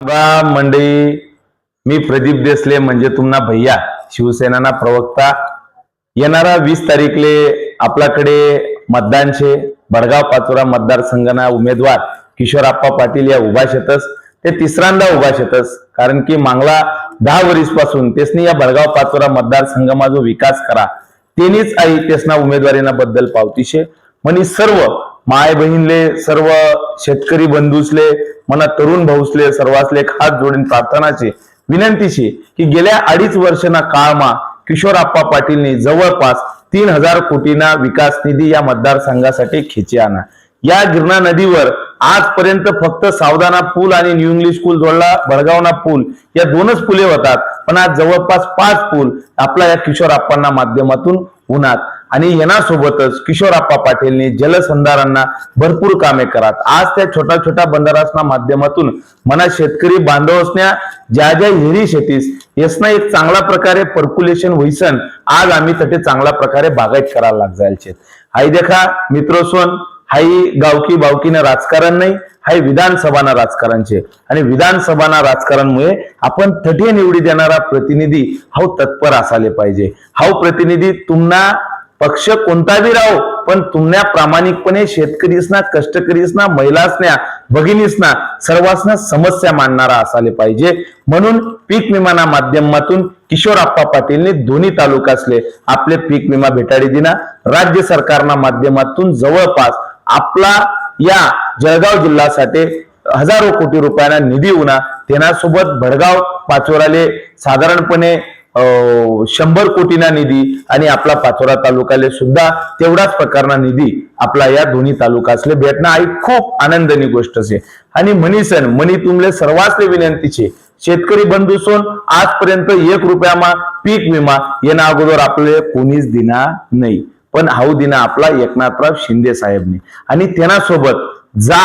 बा मंडळी मी प्रदीप देसले म्हणजे तुम्हाला भैया शिवसेना प्रवक्ता. येणारा वीस तारीखले आपल्याकडे मतदानचे भडगाव पाचोरा मतदारसंघना उमेदवार किशोरप्पा पाटील या उभा शेतस ते तिसऱ्यांदा उभा शेतस. कारण की मांगला दहा वर्षपासून तेसनी या भडगाव पाचोरा मतदारसंघमा जो विकास करा तेनीच आई तेसना उमेदवारीना बद्दल पावतीशे. म्हणजे सर्व माय बहिणले सर्व शेतकरी बंधूसले मना तरुण भाऊसले सर्वासले खास हात जोडून प्रार्थनाचे विनंतीशी की गेल्या अडीच वर्षना काळमा किशोरप्पा पाटीलनी जवळपास तीन हजार कोटीना विकास निधी या मतदारसंघासाठी खेची आणा. या गिरणा नदीवर आजपर्यंत फक्त सावधाना पूल आणि न्यू इंग्लिश पूल जोडला भडगावना पूल या दोनच पुले होतात पण आज जवळपास पाच पूल आपल्या या किशोर आप्पांना माध्यमातून होणार आणि येण्यासोबतच किशोरप्पा पाटीलनी जलसंधारांना भरपूर कामे करात. आज त्या छोट्या छोट्या बंधारासना माध्यमातून मना शेतकरी बांधव असण्या ज्या ज्या हिरी शेतीस यसना एक चांगला प्रकारे पर्क्युलेशन होईसन आज आम्ही तटे चांगल्या प्रकारे बागायत करायला लाग जायचे हाई देखा मित्रोसोन हाई गावकी बावकीनं राजकारण नाही हाय विधानसभाना राजकारणचे आणि विधानसभाना राजकारणमुळे आपण तटे निवडी देणारा प्रतिनिधी हा तत्पर असाले पाहिजे. हाव प्रतिनिधी तुम्हाला पक्ष कोणता बी राहो पण तुम्हाला प्रामाणिकपणे शेतकरीसना कष्टकरीसना महिलासना भगिनीसना सर्वांसना समस्या मांडणारा असाले पाहिजे. म्हणून पीक विमाना माध्यमातून किशोर आप्पा पाटीलने दोन्ही तालुकासले आपले पीक विमा भेटाडी दिना राज्य सरकारना माध्यमातून जवळपास आपला या जळगाव जिल्ह्यासाठी हजारो कोटी रुपयांना निधी उना. तेनासोबत भडगाव पाचोराले साधारणपणे शंभर कोटीना निधी आणि आपला पाचोरा तालुकाले सुद्धा तेवढाच प्रकारना निधी आपला या दोन्ही तालुकासले भेटणं आई खूप आनंदनी गोष्ट आहे आणि म्हणीसन म्हणी तुमले सर्वांसले विनंतीचे शेतकरी बंधूसोन आजपर्यंत एक रुपयामा पीक विमा येण्या अगोदर आपले कोणीच दिना नाही. पण हाऊ दिना आपला एकनाथराव शिंदे साहेबने. आणि त्यांना जा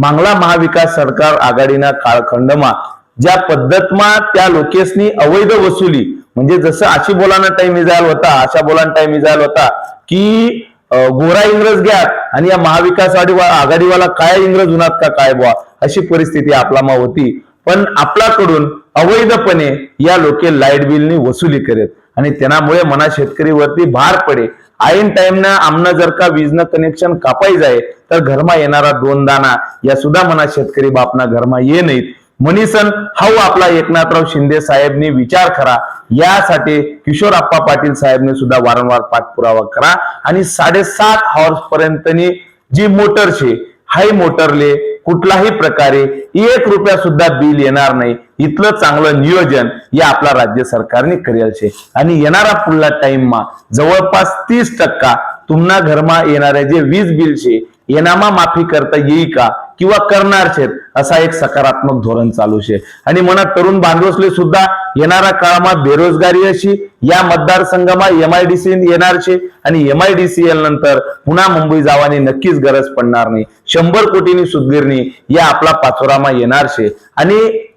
मांगला महाविकास सरकार आघाडीना काळखंडमा ज्या पद्धतमा त्या लोकेसनी अवैध वसुली म्हणजे जसं अशी बोलाना टाइम इजायल होता अशा बोलाना टाइम इजायल होता की गोरा इंग्रज घ्या आणि या महाविकास आघाडीवाला काय इंग्रज उन्हात का काय बुवा अशी परिस्थिती आपला होती. पण आपल्याकडून अवैधपणे या लोके लाइट बिलनी वसुली करेत. आणि त्यामुळे मना शेतकरीवरती भार पडे. ऐन टाइमनं आमनं जर का वीजनं कनेक्शन कापाई जाय तर घरमा येणारा दोन दाना या सुद्धा मना शेतकरी बापना घरमा ये नाहीत म्हणीसन हाऊ आपला एकनाथराव शिंदे साहेबनी विचार करा. यासाठी किशोर आप्पा पाटील साहेबने सुद्धा वारंवार पाठपुरावा करा. आणि साडेसात हॉर्स पर्यंतनी जी मोटर छे हाय मोटरले कुठलाही प्रकारे एक रुपया सुद्धा बिल येणार नाही. इथलं चांगलं नियोजन या आपला राज्य सरकारने करेल छे आणि येणारा पुढला टाइममा जवळपास तीस टक्का तुम्हाला घरमा येणारे जे वीज बिल छे येनामा माफी करता येईल का? किंवा करणार छेत असा एक सकारात्मक धोरण चालू शे. आणि म्हणा तरुण बांधवसले सुद्धा येणारा काळामा बेरोजगारी अशी या मतदारसंघामा एमआयडीसी येणार छे आणि एमआयडीसी नंतर पुन्हा मुंबई जावानी नक्कीच गरज पडणार नाही. शंभर कोटीनी सुदगिरणी या आपला पाचोरामा येणार शे. आणि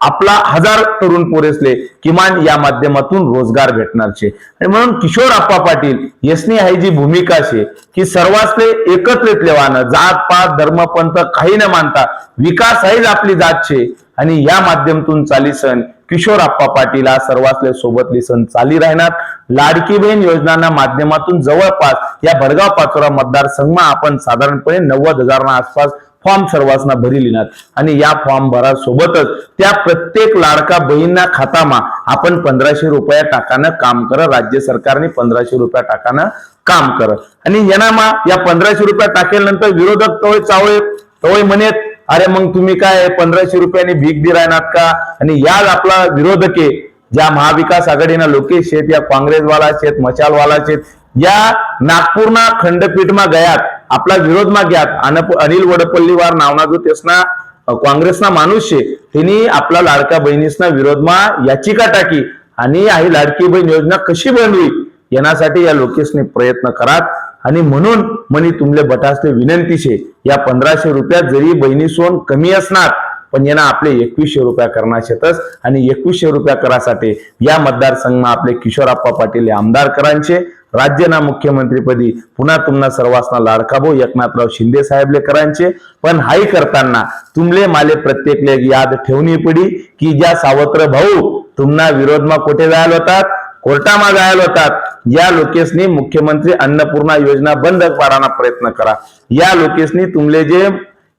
आपला हजार तरुण पोरेसले किमान या माध्यमातून रोजगार भेटणारचे. आणि म्हणून किशोर आप्पा पाटील यसनी आहे जी भूमिका शे की सर्वांसले एकत्रित लेवानं जात पात धर्म पंथ काही न मानता विकास आहेच आपली जात छे आणि या माध्यमातून चाली सण किशोर आप्पा पाटील हा सर्वांसले सोबतली सण चाली राहणार. लाडकी बहीण योजनांना माध्यमातून जवळपास या भडगाव पाचोरा मतदारसंघ आपण साधारणपणे नव्वद हजारांना आसपास फॉर्म सर्वांना भरी लिहिणार आणि या फॉर्म भरा सोबतच त्या प्रत्येक लाडका बहिणींना खातामा आपण पंधराशे रुपया टाकानं काम कर राज्य सरकारने पंधराशे रुपया टाकानं काम कर. आणि येणामा या पंधराशे रुपया टाकेल विरोधक तवय चावळे तवय म्हणेत अरे मग तुम्ही काय पंधराशे रुपयाने भीक दि राहणार का? आणि याच आपला विरोधके ज्या महाविकास आघाडीना लोकेश शेत या काँग्रेसवाला शेत मशालवाला शेत या नागपूरना खंडपीठमा गयात. आपला विरोध माग्यात अनप- अनिल वडपल्लीवार नावना जो तेसना काँग्रेसना माणूस शे त्यांनी आपला लाडक्या बहिणीसना विरोधमा याचिका टाकी. आणि ही लाडकी बहीण योजना कशी बनवी येण्यासाठी या लोकेशने प्रयत्न करात. आणि म्हणून मनी तुमले बटासले विनंती शे या पंधराशे रुपयात जरी बहिणी सोन कमी असणार पण यांना आपले एकवीसशे रुपया करणार शेतस आणि एकवीसशे रुपया करासाठी या मतदारसंघमा आपले किशोरप्पा पाटील हे आमदार करांचे राज्यना मुख्यमंत्रीपदी पुन्हा तुम्हाला सर्वांना लाडका भाऊ एकनाथराव शिंदे साहेबले करांचे पण हाई करताना तुमले माले प्रत्येकले एक याद ठेवणी पडी की ज्या सावत्र भाऊ तुम्हाला विरोधमा कुठे जायला होतात कोर्टामा जायला होतात या लोकेशनी मुख्यमंत्री अन्नपूर्णा योजना बंद पाडाना प्रयत्न करा या लोकेशनी तुमले जे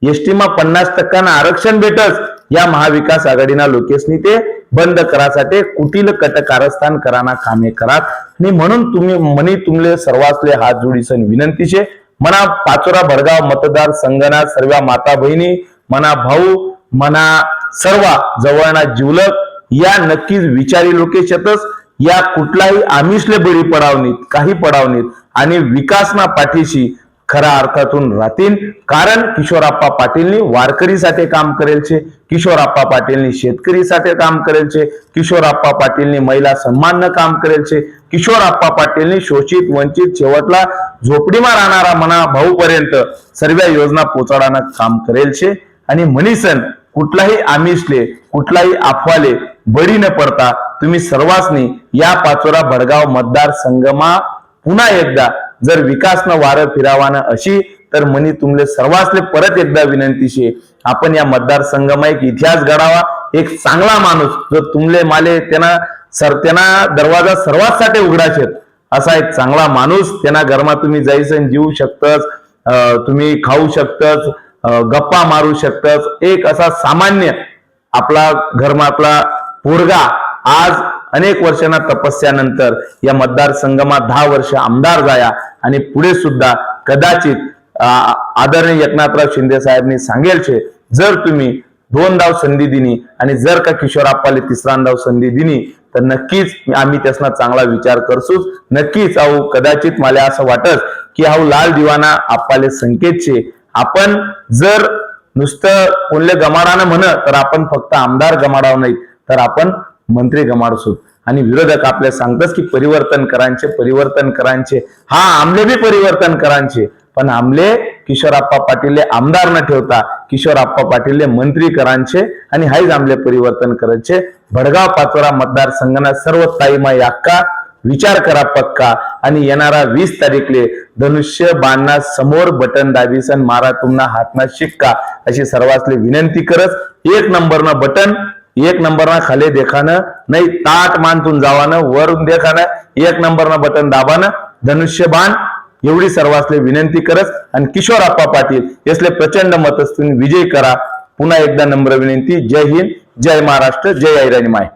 एसटी मा पन्नास टक्कानं आरक्षण भेटस या महाविकास आघाडीना लोकेसनी ते बंद करासाठी कुटील कट कारस्थान कराना कामे करात. आणि म्हणून तुम्ही मनी तुमले सर्वांसले हात जोडीसन विनंती शे मना पाचोरा भडगाव मतदार संघना सर्व माता बहिणी मना भाऊ मना सर्व जवळना जीवलक या नक्कीच विचारी लोके येतच या कुठलाही आमिषले बळी पडावणीत काही पडावणीत आणि विकासना पाठीशी खऱ्या अर्थातून राहतील. कारण किशोरप्पा पाटीलनी वारकरीसाठी काम करेलचे किशोरप्पा पाटीलनी शेतकरीसाठी काम करेल छे. किशोरप्पा पाटीलनी महिला सन्माननं काम करेल छे. किशोरप्पा पाटीलनी शोषित वंचित शेवटला झोपडीमा राहणारा मना भाऊपर्यंत सर्व योजना पोचाडानं काम करेल छे. आणि म्हणीसन कुठलाही आमिषले कुठलाही अफवाले बळी न पडता तुम्ही सर्वांनी या पाचोरा भडगाव मतदारसंघमा पुन्हा एकदा जर विकासनं वारं फिरावानं अशी तर मनी तुमले सर्वांसले परत एकदा विनंती शे आपण या मतदारसंघमा एक इतिहास घडावा एक चांगला माणूस जो तुमले माले त्यांना सर त्यांना दरवाजा सर्वांसाठी उघडाशेत असा एक चांगला माणूस त्यांना घरमा तुम्ही जायचं जीवू शकतस अं, तुम्ही खाऊ शकतस गप्पा मारू शकतस एक असा सामान्य आपला घरमातला पोरगा आज अनेक वर्षांना तपस्यानंतर या मतदारसंघात दहा वर्ष आमदार जाया आणि पुढे सुद्धा कदाचित आदरणीय एकनाथराव शिंदे साहेबांनी सांगेल छे जर तुम्ही दोन धाव संधी दिनी आणि जर का किशोरप्पाले तिसरा तिसरांदाव संधी दिनी तर नक्कीच आम्ही त्यासना चांगला विचार करसूच नक्कीच अहो कदाचित मला असं वाटत की अहो लाल दिवाना आप्पाले संकेत छे आपण जर नुसतं कोणले गमाडानं म्हण तर आपण फक्त आमदार गमाडाव नाही तर आपण मंत्री गमाडसूत आणि विरोधक आपल्या सांगतच की परिवर्तन करांचे परिवर्तन करांचे हा आमले बी परिवर्तन करांचे पण आमले किशोरप्पा पाटीलले आमदार न ठेवता किशोरप्पा पाटीलले मंत्री करांचे आणि हाईज आमले परिवर्तन करायचे भडगाव पाचोरा मतदारसंघाना सर्व ताईमा याक्का. विचार करा पक्का. आणि येणारा वीस तारीखले धनुष्य बाणना समोर बटन दाबीसन मारा तुम्हाला हातना शिक्का. अशी सर्वांसले विनंती करत एक नंबरनं बटन एक नंबरना खाली देखानं नाही ताट मानतून जावानं वरून देखानं एक नंबरनं बटन दाबानं धनुष्यबाण एवढी सर्वांसले विनंती करत आणि किशोर आप्पा पाटील यासले प्रचंड मतस्तून विजय करा. पुन्हा एकदा नम्र विनंती. जय हिंद जय महाराष्ट्र जय ऐराणी माय.